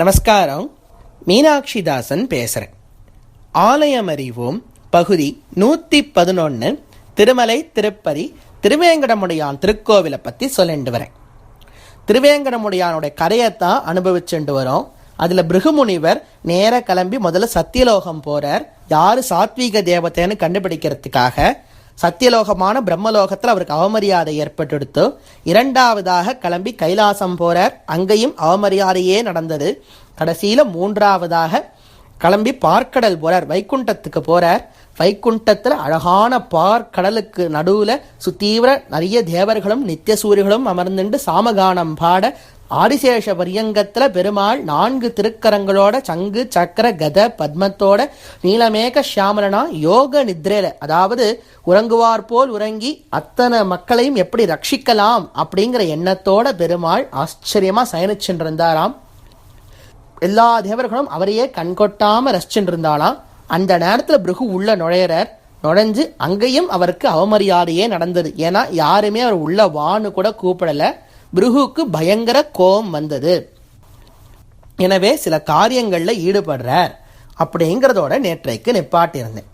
நமஸ்காரம். மீனாட்சி தாசன் பேசுகிறேன் ஆலயம் அறிவோம் பகுதி நூற்றி பதினொன்று திருமலை திருப்பதி திருவேங்கடமுடையான் திருக்கோவிலை பற்றி சொல்லிட்டு வரேன். திருவேங்கடமுடையானுடைய கரையைத்தான் அனுபவிச்சுட்டு வரோம். அதில் பிருகுமுனிவர் நேர கிளம்பி முதல்ல சத்தியலோகம் போகிறார் யார் சாத்வீக தேவத்தைன்னு கண்டுபிடிக்கிறதுக்காக சத்தியலோகமான பிரம்மலோகத்தில் அவருக்கு அவமரியாதை ஏற்பட்டெடுத்து இரண்டாவதாக கிளம்பி கைலாசம் போறார். அங்கேயும் அவமரியாதையே நடந்தது. கடைசியில் மூன்றாவதாக கிளம்பி பார்க்கடல் போகிறார் வைகுண்டத்துக்கு போகிறார் வைகுண்டத்தில் அழகான பார்க்கடலுக்கு நடுவில் சுத்தீவிர நிறைய தேவர்களும் நித்திய சூரியர்களும் அமர்ந்துண்டு சாமகானம் பாட ஆதிசேஷ பரியங்கத்தில் பெருமாள் நான்கு திருக்கரங்களோட சங்கு சக்கர கத பத்மத்தோட நீலமேக ஷியாமலனா யோக நித்ரேல அதாவது உறங்குவார் போல் உறங்கி அத்தனை மக்களையும் எப்படி ரட்சிக்கலாம் அப்படிங்கிற எண்ணத்தோட பெருமாள் ஆச்சரியமாக சயனிச்சுட்டு எல்லா தேவர்களும் அவரையே கண்கொட்டாமல் ரசிச்சுட்டு அந்த நேரத்தில் பிருகு உள்ள நுழையிறார். நுழைஞ்சு அங்கேயும் அவருக்கு அவமரியாதையே நடந்தது. ஏன்னா யாருமே அவர் உள்ள வான்னு கூட கூப்பிடலை. பிருகுக்கு பயங்கர கோபம் வந்தது. எனவே சில காரியங்களில் ஈடுபடுறார் அப்படிங்கிறதோட நேற்றைக்கு நிப்பாட்டியிருந்தேன்.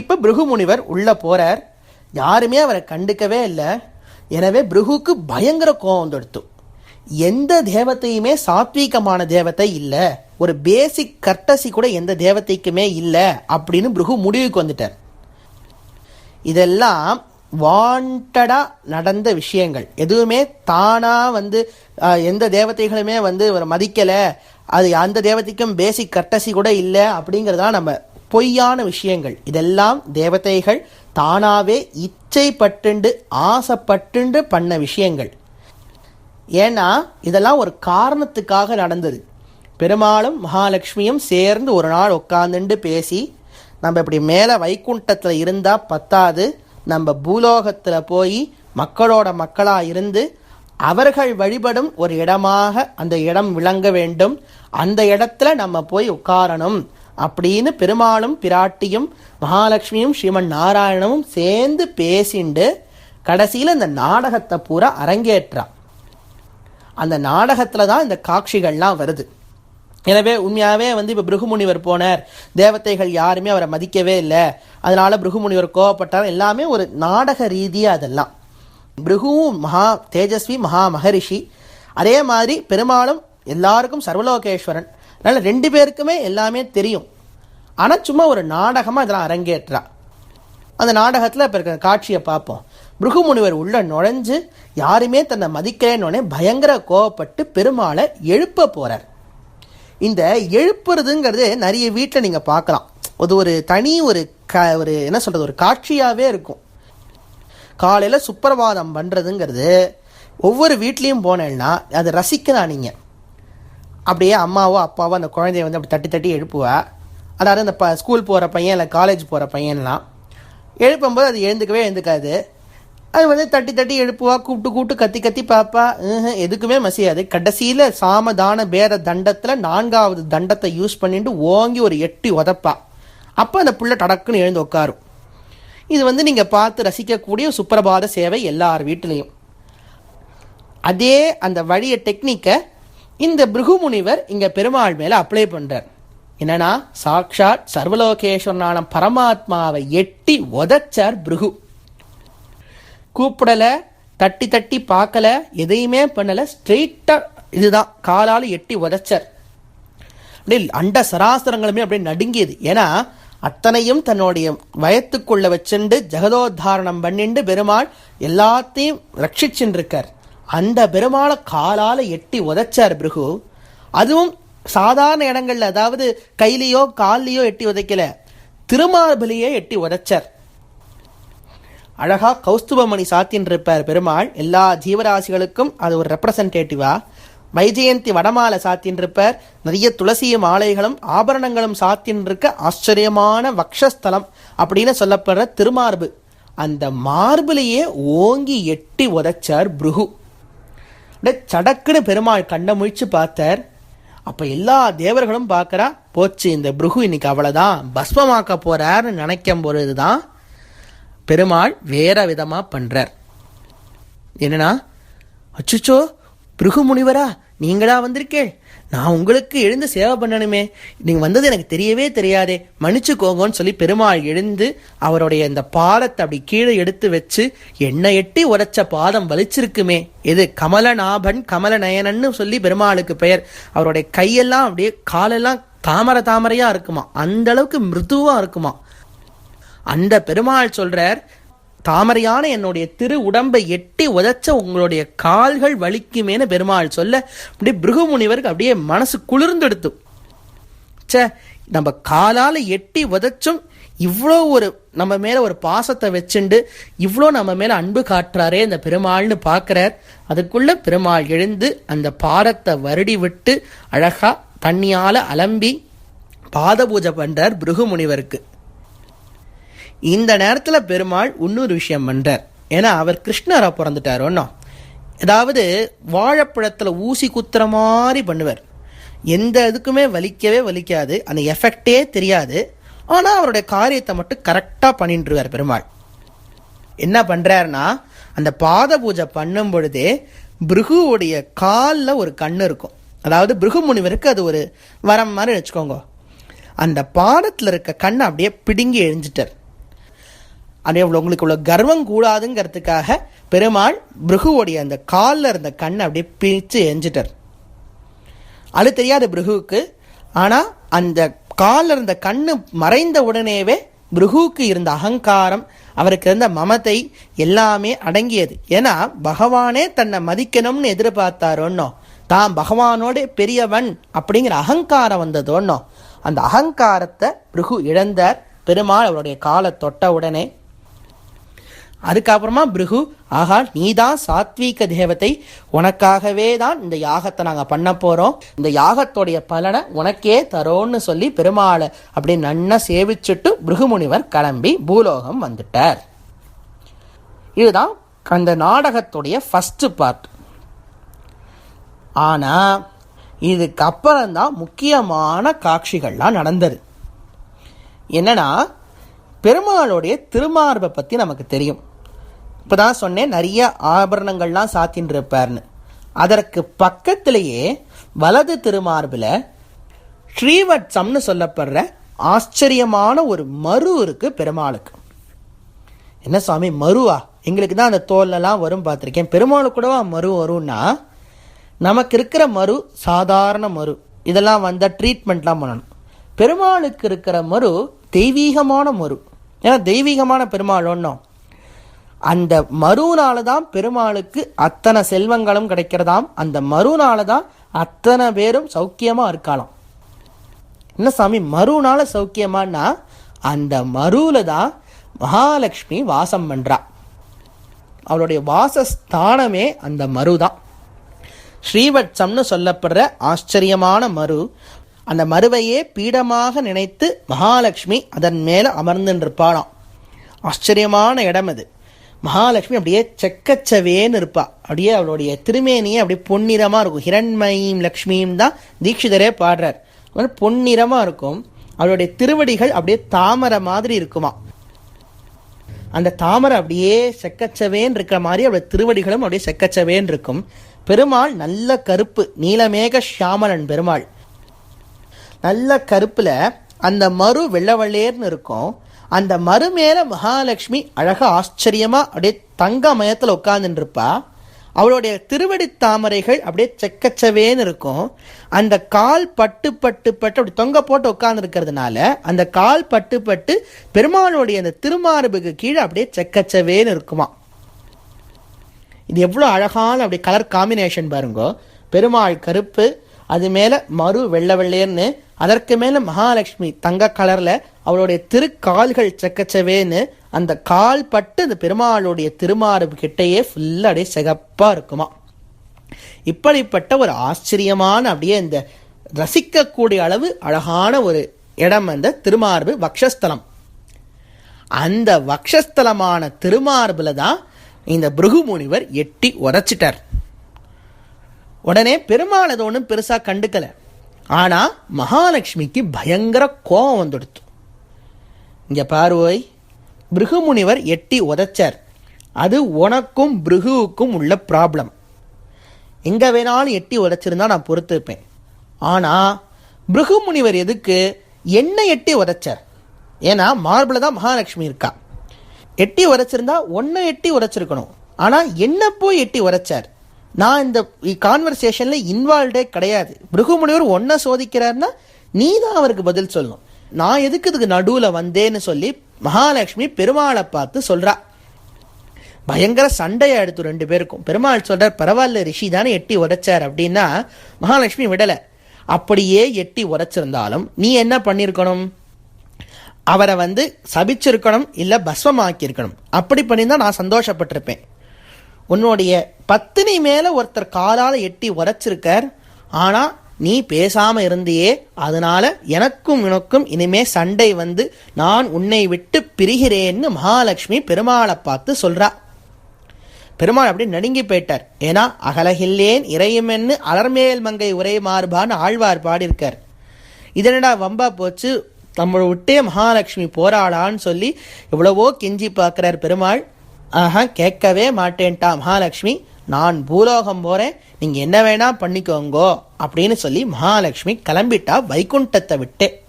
இப்போ பிருகு முனிவர் உள்ளே போகிறார் யாருமே அவரை கண்டுக்கவே இல்லை. எனவே பிருகுக்கு பயங்கர கோபம் தொடுத்து எந்த தேவத்தையுமே சாத்வீகமான தேவத்தை இல்லை. ஒரு பேசிக் கர்டசி கூட எந்த தேவதைக்குமே இல்லை அப்படின்னு பிருகு முடிவுக்கு வந்துட்டார். இதெல்லாம் வாண்டடாக நடந்த விஷயங்கள். எதுவுமே தானாக வந்து எந்த தேவதைகளுமே வந்து ஒரு மதிக்கலை. அது அந்த தேவதைக்கும் பேசிக் கட்டசி கூட இல்லை அப்படிங்கிறதா நம்ம பொய்யான விஷயங்கள். இதெல்லாம் தேவதைகள் தானாகவே இச்சைப்பட்டுண்டு ஆசைப்பட்டுண்டு பண்ண விஷயங்கள். ஏன்னா இதெல்லாம் ஒரு காரணத்துக்காக நடந்தது. பெருமாளும் மகாலட்சுமியும் சேர்ந்து ஒரு நாள் உட்காந்துண்டு பேசி நம்ம இப்படி மேலே வைகுண்டத்தில் இருந்தால் பத்தாது நம்ம பூலோகத்தில் போய் மக்களோட மக்களாக இருந்து அவர்கள் வழிபடும் ஒரு இடமாக அந்த இடம் விளங்க வேண்டும். அந்த இடத்துல நம்ம போய் உட்காரணும். அப்படின்னு பெருமாளும் பிராட்டியும் மகாலட்சுமியும் ஸ்ரீமன் நாராயணமும் சேர்ந்து பேசிண்டு கடைசியில் இந்த நாடகத்தை பூரா அரங்கேற்றா. அந்த நாடகத்தில் தான் இந்த காட்சிகள்லாம் வருது. எனவே உண்மையாகவே வந்து இப்போ பிருகுமுனிவர் போனார். தேவதைகள் யாருமே அவரை மதிக்கவே இல்லை. அதனால் பிருகுமுனிவர் கோவப்பட்டார். எல்லாமே ஒரு நாடக ரீதியாக அதெல்லாம். பிருகுவும் மகா தேஜஸ்வி மகா மகரிஷி. அதே மாதிரி பெருமாளும் எல்லாருக்கும் சர்வலோகேஸ்வரன். அதனால் ரெண்டு பேருக்குமே எல்லாமே தெரியும். ஆனால் சும்மா ஒரு நாடகமாக இதெல்லாம் அரங்கேற்றா. அந்த நாடகத்தில் இப்போ இருக்கிற காட்சியை பார்ப்போம். பிருகுமுனிவர் உள்ள நுழைஞ்சு யாருமே தன்னை மதிக்கலைன்னு பயங்கர கோவப்பட்டு பெருமாளை எழுப்ப போகிறார் இந்த எழுப்புறதுங்கிறது நிறைய வீட்டில் நீங்கள் பார்க்கலாம். அது ஒரு தனி ஒரு க ஒரு என்ன சொல்கிறது ஒரு காட்சியாகவே இருக்கும். காலையில் சுப்பிரபாதம் பண்ணுறதுங்கிறது ஒவ்வொரு வீட்லேயும் போனேன்னா அதை ரசிக்கலாம் நீங்கள் அப்படியே அம்மாவோ அப்பாவோ அந்த குழந்தைய வந்து அப்படி தட்டி தட்டி எழுப்புவா? அதாவது அந்த ப ஸ்கூல் போகிற பையன் இல்லை காலேஜ் போகிற பையன்லாம் எழுப்பும்போது அது எழுந்துக்கவே எழுந்துக்காது. அது வந்து தட்டி தட்டி எழுப்புவா கூப்பிட்டு கூப்பிட்டு கத்தி கத்தி பார்ப்பா ம்ஹும், எதுக்குமே மசியாது. கடைசியில் சாமதான பேர தண்டத்தில் நான்காவது தண்டத்தை யூஸ் பண்ணிட்டு ஓங்கி ஒரு எட்டி உதப்பா. அப்போ அந்த புள்ள டடக்குன்னு எழுந்து உட்காரும் இது வந்து நீங்கள் பார்த்து ரசிக்கக்கூடிய சுப்பிரபாத சேவை எல்லார் வீட்டிலையும். அதே அந்த வழிய டெக்னிக்கை இந்த பிருகுமுனிவர் இங்கே பெருமாள் மேலே அப்ளை பண்ணுறார் என்னன்னா சாக்ஷாத் சர்வலோகேஸ்வரனான பரமாத்மாவை எட்டி உதச்சார் பிருகு. கூப்பிடலை தட்டி தட்டி பார்க்கல எதையுமே பண்ணலை ஸ்ட்ரெயிட்டாக இதுதான். காலால் எட்டி உதச்சார். அப்படியே அண்ட சராசரங்களுமே அப்படியே நடுங்கியது. ஏன்னா அத்தனையும் தன்னுடைய வயத்துக்குள்ள வச்சுண்டு ஜெகதோத்தாரணம் பண்ணிண்டு பெருமாள் எல்லாத்தையும் ரட்சிச்சுட்டு அந்த பெருமாளை காலால் எட்டி உதச்சார் பிருகு. அதுவும் சாதாரண இடங்கள்ல அதாவது கையிலையோ கால்லையோ எட்டி உதைக்கல. திருமார்பிலேயே எட்டி உதைச்சார். அழகா கௌஸ்துபமணி சாத்தின்னு இருப்பார் பெருமாள். எல்லா ஜீவராசிகளுக்கும் அது ஒரு ரெப்ரசன்டேட்டிவா வைஜெயந்தி வடமாலை சாத்தின்னு இருப்பார் நிறைய துளசி மாலைகளும் ஆபரணங்களும் சாத்தின்னு இருக்க ஆச்சரியமான வக்ஷஸ்தலம் அப்படின்னு சொல்லப்படுற திருமார்பு. அந்த மார்பிலேயே ஓங்கி எட்டி உதைச்சார் புருகு. அப்படியே சடக்குன்னு பெருமாள் கண்ணை முழிச்சு பார்த்தார். அப்போ எல்லா தேவர்களும் பார்க்கறா போச்சு இந்த புருகு இன்னைக்கு அவ்வளோதான் பஸ்மமாக்க போகிறார்னு நினைக்கும் பொழுதுதான் பெருமாள் வேற விதமாக பண்ணுறார் என்னன்னா அச்சுச்சோ பிருகு முனிவரா நீங்களா வந்திருக்கேள். நான் உங்களுக்கு எழுந்து சேவை பண்ணணுமே. நீங்கள் வந்தது எனக்கு தெரியவே தெரியாதே. மன்னிச்சுக்கோங்கன்னு சொல்லி பெருமாள் எழுந்து அவருடைய இந்த பாதத்தை அப்படி கீழே எடுத்து வச்சு என்னை எட்டி உரைச்ச பாதம் வலிச்சிருக்குமே. இது கமலநாபன் கமலநயனன்னு சொல்லி பெருமாளுக்கு பெயர். அவருடைய கையெல்லாம் அப்படியே காலெல்லாம் தாமரை தாமரையாக இருக்குமா? அந்த அளவுக்கு இருக்குமா? அந்த பெருமாள் சொல்றார் தாமரையான என்னுடைய திரு உடம்பை எட்டி உதச்ச உங்களுடைய கால்கள் வலிக்குமேன்னு பெருமாள் சொல்ல அப்படியே பிருகுமுனிவருக்கு அப்படியே மனசு குளிர்ந்தெடுத்து. ச்சே நம்ம காலால் எட்டி உதைச்சும் இவ்வளோ ஒரு நம்ம மேலே ஒரு பாசத்தை வச்சுண்டு இவ்வளோ நம்ம மேலே அன்பு காட்டுறாரே இந்த பெருமாள்னு பார்க்குறார் அதுக்குள்ளே பெருமாள் எழுந்து அந்த பாரத்தை வருடி விட்டு அழகாக தண்ணியால் அலம்பி பாத பூஜை பண்றார் பிருகுமுனிவருக்கு இந்த நேரத்தில் பெருமாள் இன்னொரு விஷயம் பண்ணுறார் ஏன்னா அவர் கிருஷ்ணரா பிறந்துட்டார் ஒன்றும் அதாவது வாழைப்பழத்தில் ஊசி குத்துற மாதிரி பண்ணுவார். எந்த இதுக்குமே வலிக்கவே வலிக்காது அந்த எஃபெக்டே தெரியாது. ஆனால் அவருடைய காரியத்தை மட்டும் கரெக்டாக பண்ணிட்டுருவார் பெருமாள். என்ன பண்ணுறாருன்னா அந்த பாத பூஜை பண்ணும் பொழுதே பிருகுவுடைய காலில் ஒரு கண் இருக்கும். அதாவது பிருகு முனிவருக்கு அது ஒரு வரம் மாதிரி வச்சுக்கோங்க. அந்த பாதத்தில் இருக்க கண்ணை அப்படியே பிடுங்கி எழிஞ்சிட்டார் அதே இவ்வளோ உங்களுக்கு உள்ள கர்வம் கூடாதுங்கிறதுக்காக பெருமாள் பிருகுவோடைய அந்த காலில் இருந்த கண்ணை அப்படியே பிரித்து எஞ்சிட்டார் அது தெரியாத பிருகுவுக்கு ஆனால் அந்த காலில் இருந்த கண்ணு மறைந்த உடனேவே பிருகுவுக்கு இருந்த அகங்காரம் அவருக்கு இருந்த மமதை எல்லாமே அடங்கியது. ஏன்னா பகவானே தன்னை மதிக்கணும்னு எதிர்பார்த்தாரோன்னோ தான் பகவானோட பெரியவன் அப்படிங்கிற அகங்காரம் வந்ததோன்னோ அந்த அகங்காரத்தை பிருகு இழந்தார். பெருமாள் அவருடைய காலை தொட்ட உடனே அதுக்கப்புறமா பிருகு ஆகா நீதான் சாத்வீக தேவத்தை உனக்காகவே தான் இந்த யாகத்தை நாங்கள் பண்ண போகிறோம் இந்த யாகத்துடைய பலனை உனக்கே தரோன்னு சொல்லி பெருமாளை அப்படி நன்னா சேவிச்சுட்டு பிருகுமுனிவர் கிளம்பி பூலோகம் வந்துட்டார். இதுதான் அந்த நாடகத்துடைய ஃபஸ்ட்டு பார்ட் ஆனால் இதுக்கப்புறம் தான் முக்கியமான காட்சிகள்லாம் நடந்தது. என்னன்னா பெருமாளுடைய திருமார்பை பற்றி நமக்கு தெரியும். இப்போ தான் சொன்னேன் நிறைய ஆபரணங்கள்லாம் சாத்தின்னுருப்பாருன்னு அதற்கு பக்கத்திலேயே வலது திருமார்பில் ஸ்ரீவட்சம்னு சொல்லப்படுற ஆச்சரியமான ஒரு மரு இருக்கு பெருமாளுக்கு. என்ன சுவாமி மருவா எங்களுக்கு தான் அந்த தோல்லலாம் வரும் பார்த்துருக்கேன். பெருமாளுக்கு கூடவா மரு வரும்னா நமக்கு இருக்கிற மறு சாதாரண மறு. இதெல்லாம் வந்தால் ட்ரீட்மெண்ட்லாம் பண்ணணும். பெருமாளுக்கு இருக்கிற மறு தெய்வீகமான மறு. ஏன்னா தெய்வீகமான பெருமாள் ஒன்றும் அந்த மறுநாள் தான் பெருமாளுக்கு அத்தனை செல்வங்களும் கிடைக்கிறதாம். அந்த மறுநாள் தான் அத்தனை பேரும் சௌக்கியமாக இருக்கலாம் என்ன சாமி மறுநாள் சௌக்கியமானா அந்த மருவில் தான் மகாலட்சுமி வாசம் பண்ணுறா அவளுடைய வாசஸ்தானமே அந்த மரு தான் ஸ்ரீவட்சம்னு சொல்லப்படுற ஆச்சரியமான மரு அந்த மருவையே பீடமாக நினைத்து மகாலட்சுமி அதன் மேலே அமர்ந்துருப்பாளாம். ஆச்சரியமான இடம் அது. மகாலட்சுமி அப்படியே செக்கச்சவேன்னு இருப்பா. அப்படியே அவளுடைய திருமேனியே அப்படியே பொன்னிறமாக இருக்கும். ஹிரண்மயீம் லக்ஷ்மியும் தான் தீட்சிதரே பாடுறார். பொன்னிறமாக இருக்கும். அவளுடைய திருவடிகள் அப்படியே தாமரை மாதிரி இருக்குமா. அந்த தாமரை அப்படியே செக்கச்சவேன் இருக்கிற மாதிரி அவளுடைய திருவடிகளும் அப்படியே செக்கச்சவேன் இருக்கும். பெருமாள் நல்ல கருப்பு நீலமேக ஷியாமலன் பெருமாள். நல்ல கருப்பில் அந்த மறு வெள்ளவள்ளேர்னு இருக்கும். அந்த மறுமேல மகாலட்சுமி அழகாக ஆச்சரியமாக அப்படியே தங்க மயத்தில் உட்காந்துருப்பா அவளுடைய திருவடி தாமரைகள் அப்படியே செக்கச்சவேன்னு இருக்கும். அந்த கால் பட்டு பட்டு பட்டு அப்படி தொங்க போட்டு உட்காந்துருக்கிறதுனால அந்த கால் பட்டு பட்டு பெருமாளுடைய அந்த திருமார்புக்கு கீழே அப்படியே செக்கச்சவேன்னு இருக்குமா. இது எவ்வளோ அழகான அப்படி கலர் காம்பினேஷன் பாருங்கோ. பெருமாள் கருப்பு அது மேலே மறு வெள்ளை வெள்ளையர்னு அதற்கு மேலே மகாலட்சுமி தங்க கலரில் அவளுடைய திருக்கால்கள் செக்கச்சவேன்னு அந்த கால் பட்டு அந்த பெருமாளுடைய திருமாறு கிட்டேயே ஃபுல்லாக அப்படியே சிகப்பாக இருக்குமா. இப்படிப்பட்ட ஒரு ஆச்சரியமான அப்படியே இந்த ரசிக்கக்கூடிய அளவு அழகான ஒரு இடம் அந்த திருமார்பு வக்ஷஸ்தலம். அந்த வக்ஷஸ்தலமான திருமார்பில் தான் இந்த பிருகு முனிவர் எட்டி உரைச்சிட்டார் உடனே பெருமாள் அதை ஒன்றும் பெருசாக கண்டுக்கலை. ஆனால் மகாலட்சுமிக்கு பயங்கர கோபம் வந்துடுத்து. இங்கே பார்வோய் பிருகுமுனிவர் எட்டி உதைச்சார். அது உனக்கும் பிருகுவுக்கும் உள்ள ப்ராப்ளம் எங்கே வேணாலும் எட்டி உதச்சிருந்தா நான் பொறுத்துருப்பேன். ஆனால் பிருகுமுனிவர் எதுக்கு என்ன எட்டி உதைச்சார்? ஏன்னா மார்பில் தான் மகாலட்சுமி இருக்கா. எட்டி உரைச்சிருந்தா ஒன்றை எட்டி உரைச்சிருக்கணும் ஆனால் என்ன போய் எட்டி உரைச்சார் நான் இந்த கான்வர்சேஷனில் இன்வால்வ்டே கிடையாது. பிருகுமுனிவர் ஒன்றை சோதிக்கிறாருன்னா நீ தான் அவருக்கு பதில் சொல்லணும். நான் எதுக்கு இதுக்கு நடுவில் வந்தேன்னு சொல்லி மகாலட்சுமி பெருமாளை பார்த்து சொல்கிறா பயங்கர சண்டையை எடுத்து ரெண்டு பேருக்கும். பெருமாள் சொல்கிறார் பரவாயில்ல ரிஷி தானே எட்டி உரைச்சார் அப்படின்னா மகாலட்சுமி விடலை. அப்படியே எட்டி உரைச்சிருந்தாலும் நீ என்ன பண்ணியிருக்கணும்? அவரை வந்து சபிச்சிருக்கணும் இல்லை பஸ்வமாக்கியிருக்கணும். அப்படி பண்ணியிருந்தா நான் சந்தோஷப்பட்டிருப்பேன். உன்னுடைய பத்தினி மேலே ஒருத்தர் காலால் எட்டி உரைச்சிருக்கார் ஆனால் நீ பேசாமல் இருந்தியே அதனால எனக்கும் உனக்கும் இனிமே சண்டை வந்து நான் உன்னை விட்டு பிரிகிறேன்னு மகாலட்சுமி பெருமாளை பார்த்து சொல்கிறா பெருமாள் அப்படி நடுங்கி போயிட்டார். ஏன்னா அகலகில்லேன் இறையுமென்னு அலர்மேல் மங்கை உரை மாறுபான்னு ஆழ்வார் பாடியிருக்கார். இதனடா வம்பா போச்சு? நம்மளை விட்டே மகாலட்சுமி போராடான்னு சொல்லி எவ்வளவோ கெஞ்சி பார்க்குறார் பெருமாள். ஆஹா கேட்கவே மாட்டேன்ட்டா மகாலட்சுமி. நான் பூலோகம் போகிறேன் நீங்கள் என்ன வேணால் பண்ணிக்கோங்கோ அப்படின்னு சொல்லி மகாலட்சுமி கிளம்பிட்டா வைகுண்டத்தை விட்டு.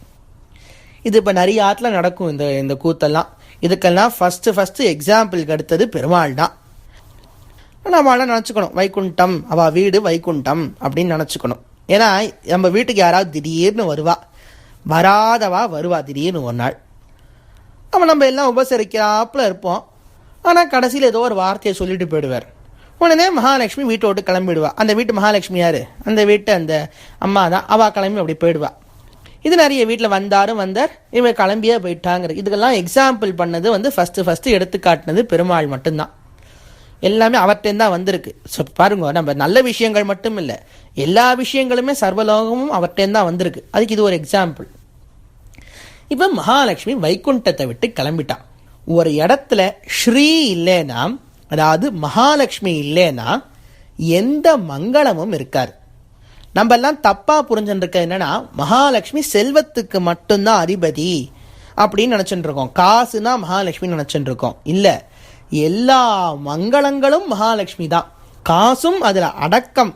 இது இப்போ நிறைய ஆற்றுல நடக்கும் இந்த இந்த கூத்தெல்லாம். இதுக்கெல்லாம் ஃபஸ்ட்டு ஃபஸ்ட்டு எக்ஸாம்பிளுக்கு அடுத்தது பெருமாள் தான். நம்மளாம் நினச்சிக்கணும் வைகுண்டம் அவள் வீடு வைகுண்டம் அப்படின்னு நினச்சிக்கணும். ஏன்னா நம்ம வீட்டுக்கு யாராவது திடீர்னு வருவா. வராதவா வருவா திடீர்னு ஒரு நாள். அவன் நம்ம எல்லாம் உபசரிக்கிறாப்புல இருப்போம். ஆனால் கடைசியில் ஏதோ ஒரு வார்த்தையை சொல்லிட்டு போயிடுவார். உடனே மகாலட்சுமி வீட்டை விட்டு கிளம்பிடுவா. அந்த வீட்டு மகாலட்சுமி யார்? அந்த வீட்டு அந்த அம்மா தான். அவள் கிளம்பி அப்படி போயிடுவா. இது நிறைய வீட்டில் வந்தாரும் வந்தார். இவன் கிளம்பியே போயிட்டாங்கிற இதுக்கெல்லாம் எக்ஸாம்பிள் பண்ணது வந்து ஃபஸ்ட்டு ஃபஸ்ட்டு எடுத்து காட்டினது பெருமாள் மட்டும்தான். எல்லாமே அவர்கிட்ட தான் வந்திருக்கு. ஸோ பாருங்க நம்ம நல்ல விஷயங்கள் மட்டும் இல்லை. எல்லா விஷயங்களுமே சர்வலோகமும் அவர்கிட்ட தான் வந்திருக்கு. அதுக்கு இது ஒரு எக்ஸாம்பிள் இப்போ மகாலட்சுமி வைகுண்டத்தை விட்டு கிளம்பிட்டான் ஒரு இடத்துல ஸ்ரீ இல்லைன்னா அதாவது மகாலட்சுமி இல்லைன்னா எந்த மங்களமும் இருக்காது. நம்ம எல்லாம் தப்பாக புரிஞ்சுருக்க என்னன்னா மகாலட்சுமி செல்வத்துக்கு மட்டும்தான் அதிபதி அப்படின்னு நினைச்சுட்டு இருக்கோம் காசுனா மகாலட்சுமி நினைச்சுட்டு இருக்கோம் இல்லை எல்லா மங்களங்களும் மகாலட்சுமி தான். காசும் அதில் அடக்கம்.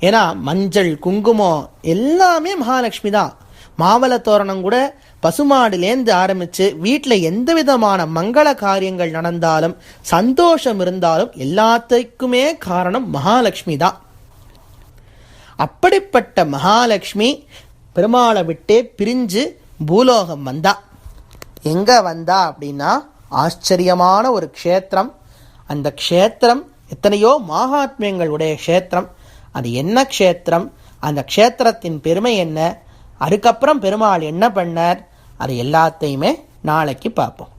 ஏன்னா மஞ்சள் குங்குமம் எல்லாமே மகாலட்சுமி தான். மாவள தோரணம் கூட பசுமாடுலேருந்து ஆரம்பித்து வீட்டில் எந்த விதமான மங்கள காரியங்கள் நடந்தாலும் சந்தோஷம் இருந்தாலும் எல்லாத்துக்குமே காரணம் மகாலட்சுமி தான். அப்படிப்பட்ட மகாலட்சுமி பெருமாளை விட்டே பிரிஞ்சு பூலோகம் வந்தா. எங்கே வந்தா அப்படின்னா ஆச்சரியமான ஒரு க்ஷேத்திரம். அந்த க்ஷேத்திரம் எத்தனையோ மகாத்மியங்களுடைய க்ஷேத்திரம். அது என்ன க்ஷேத்திரம்? அந்த க்ஷேத்திரத்தின் பெருமை என்ன? அதுக்கப்புறம் பெருமாள் என்ன பண்ணார்? அது எல்லாத்தையுமே நாளைக்கு பார்ப்போம்.